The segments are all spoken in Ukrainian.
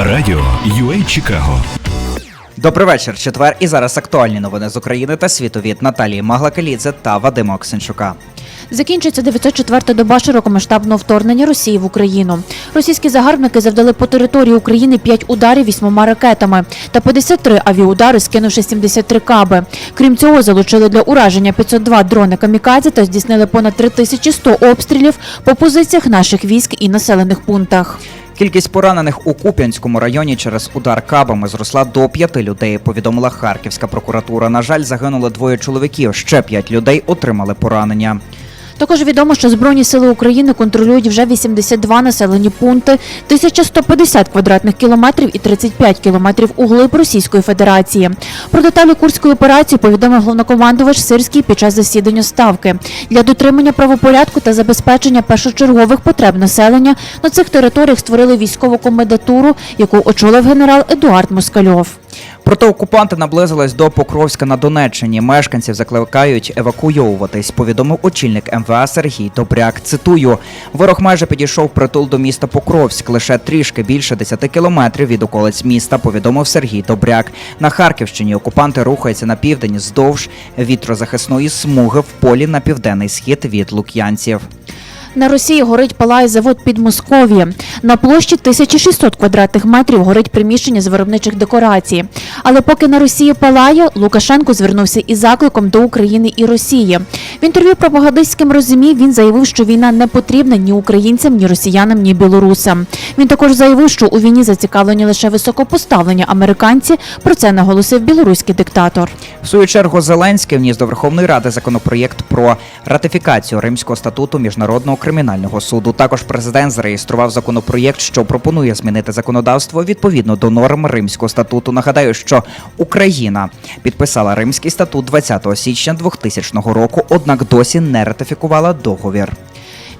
Радіо UA Чикаго. Добрий вечір. Четвер. І зараз актуальні новини з України та світу від Наталії Маглакалідзе та Вадима Оксенчука. Закінчується 904-та доба широкомасштабного вторгнення Росії в Україну. Російські загарбники завдали по території України 5 ударів вісьмома ракетами та 53 авіаудари, скинувши 73 каби. Крім цього, залучили для ураження 502 дрони камікадзе та здійснили понад 3100 обстрілів по позиціях наших військ і населених пунктах. Кількість поранених у Куп'янському районі через удар кабами зросла до п'яти людей. Повідомила Харківська прокуратура. На жаль, загинули двоє чоловіків. Ще п'ять людей отримали поранення. Також відомо, що Збройні сили України контролюють вже 82 населені пункти, 1150 квадратних кілометрів і 35 кілометрів углиб Російської Федерації. Про деталі курської операції повідомив головнокомандувач Сирський під час засідання ставки. Для дотримання правопорядку та забезпечення першочергових потреб населення на цих територіях створили військову комендатуру, яку очолив генерал Едуард Москальов. Проте окупанти наблизились до Покровська на Донеччині. Мешканців закликають евакуйовуватись. Повідомив очільник МВА Сергій Добряк. Цитую: ворог майже підійшов притул до міста Покровськ. Лише трішки більше 10 кілометрів від околиць міста. Повідомив Сергій Добряк. На Харківщині окупанти рухаються на південь здовж вітрозахисної смуги в полі на південний схід від Лук'янців. На Росії горить палає завод під Москов'я. На площі 1600 квадратних метрів горить приміщення з виробничих декорацій. Але поки на Росії палає, Лукашенко звернувся із закликом до України і Росії. В інтерв'ю пропагандистським розумі він заявив, що війна не потрібна ні українцям, ні росіянам, ні білорусам. Він також заявив, що у війні зацікавлені лише високопоставлені американці. Про це наголосив білоруський диктатор. В свою чергу Зеленський вніс до Верховної Ради законопроєкт про ратифікацію Римського статуту міжнародного кримінального суду. Також президент зареєстрував законопроєкт, що пропонує змінити законодавство відповідно до норм Римського статуту. Нагадаю, що Україна підписала Римський статут 20 січня 2000 року, однак досі не ратифікувала договір.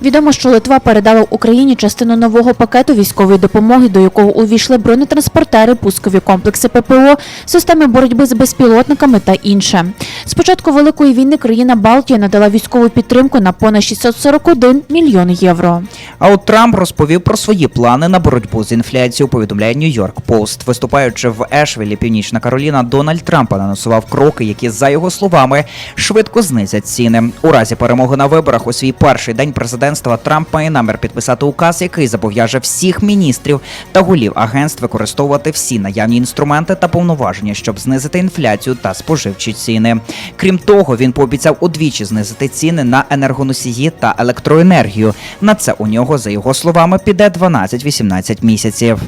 Відомо, що Литва передала Україні частину нового пакету військової допомоги, до якого увійшли бронетранспортери, пускові комплекси ППО, системи боротьби з безпілотниками та інше. З початку великої війни країна Балтія надала військову підтримку на понад 641 мільйон євро. А от Трамп розповів про свої плани на боротьбу з інфляцією. Повідомляє Нью-Йорк Пост. Виступаючи в Ешвілі, Північна Кароліна, Дональд Трамп анонсував кроки, які за його словами швидко знизять ціни. У разі перемоги на виборах у свій перший день президентства Трамп має намір підписати указ, який зобов'яже всіх міністрів та голів агентств використовувати всі наявні інструменти та повноваження, щоб знизити інфляцію та споживчі ціни. Крім того, він пообіцяв удвічі знизити ціни на енергоносії та електроенергію. На це у нього, за його словами, піде 12-18 місяців.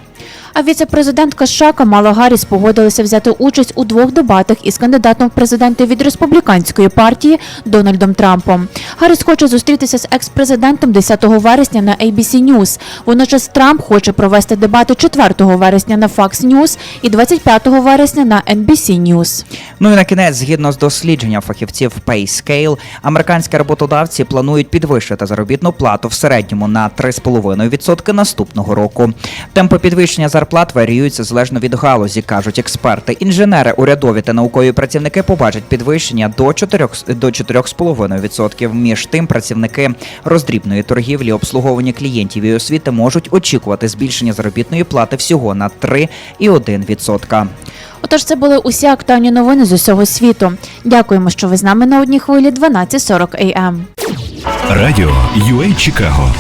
А віце-президентка США Камала Гарріс погодилася взяти участь у двох дебатах із кандидатом в президенти від республіканської партії Дональдом Трампом. Гарріс хоче зустрітися з екс-президентом 10 вересня на ABC News. Водночас Трамп хоче провести дебати 4 вересня на Fox News і 25 вересня на NBC News. Ну і на кінець, згідно з дослідженням фахівців PayScale, американські роботодавці планують підвищити заробітну плату в середньому на 3,5% наступного року. Темпи підвищення зарплат варіюються залежно від галузі, кажуть експерти. Інженери, урядові та наукові працівники побачать підвищення до 4, до 4,5%. Між тим, працівники роздрібної торгівлі, обслуговування клієнтів і освіти можуть очікувати збільшення заробітної плати всього на 3,1%. Отож, це були усі актуальні новини з усього світу. Дякуємо, що ви з нами на одній хвилі 12.40 AM. Радіо UA Чикаго.